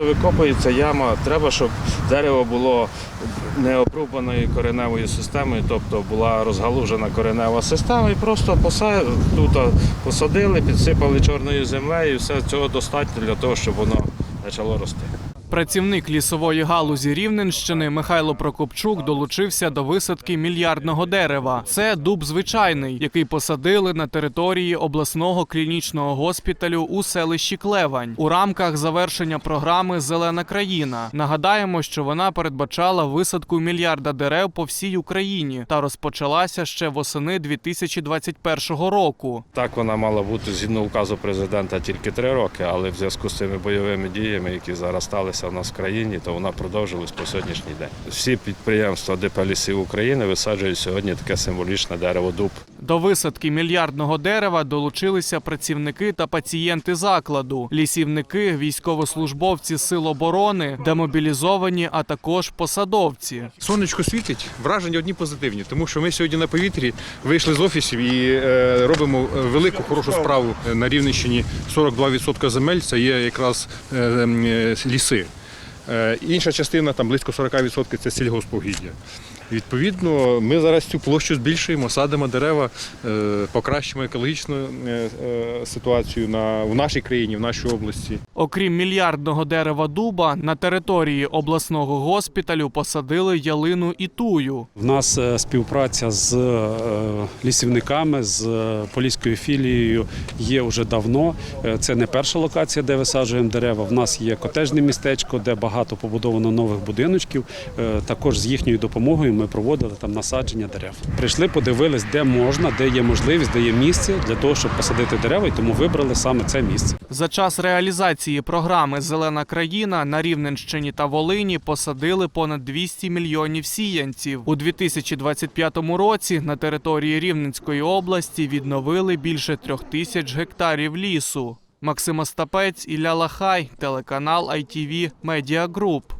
Викопується яма, треба, щоб дерево було не обрубаною кореневою системою, тобто була розгалужена коренева система, і просто тут посадили, підсипали чорною землею, і все цього достатньо для того, щоб воно почало рости. Працівник лісової галузі Рівненщини Михайло Прокопчук долучився до висадки мільярдного дерева. Це дуб звичайний, який посадили на території обласного клінічного госпіталю у селищі Клевань у рамках завершення програми Зелена країна. Нагадаємо, що вона передбачала висадку мільярда дерев по всій Україні та розпочалася ще восени 2021 року. Так вона мала бути згідно указу президента тільки три роки, але в зв'язку з цими бойовими діями, які зараз сталися в нас в країні, то вона продовжилась по сьогоднішній день. Всі підприємства ДП лісів України висаджують сьогодні таке символічне дерево дуб. До висадки мільярдного дерева долучилися працівники та пацієнти закладу, лісівники, військовослужбовці сил оборони, демобілізовані, а також посадовці. Сонечко світить, враження одні позитивні, тому що ми сьогодні на повітрі вийшли з офісів і е, робимо е, велику хорошу справу на Рівненщині. 42% земель це є якраз е, е, ліси. Е, інша частина, там близько 40% це сільгоспугіддя. Відповідно, ми зараз цю площу збільшуємо, садимо дерева, е, покращимо екологічну е, ситуацію на, в нашій країні, в нашій області. Окрім мільярдного дерева дуба, на території обласного госпіталю посадили ялину і тую. В нас співпраця з лісівниками, з поліською філією є вже давно. Це не перша локація, де висаджуємо дерева. В нас є котежне містечко, де багато побудовано нових будиночків. Е, Також з їхньою допомогою ми проводили там насадження дерев. Прийшли, подивились, де можна, де є можливість, де є місце для того, щоб посадити дерева, і тому вибрали саме це місце. За час реалізації програми Зелена країна на Рівненщині та Волині посадили понад 200 мільйонів сіянців. У 2025 році на території Рівненської області відновили більше трьох тисяч гектарів лісу. Максим Остапець, Ілля Лахай, телеканал ITV Media Group.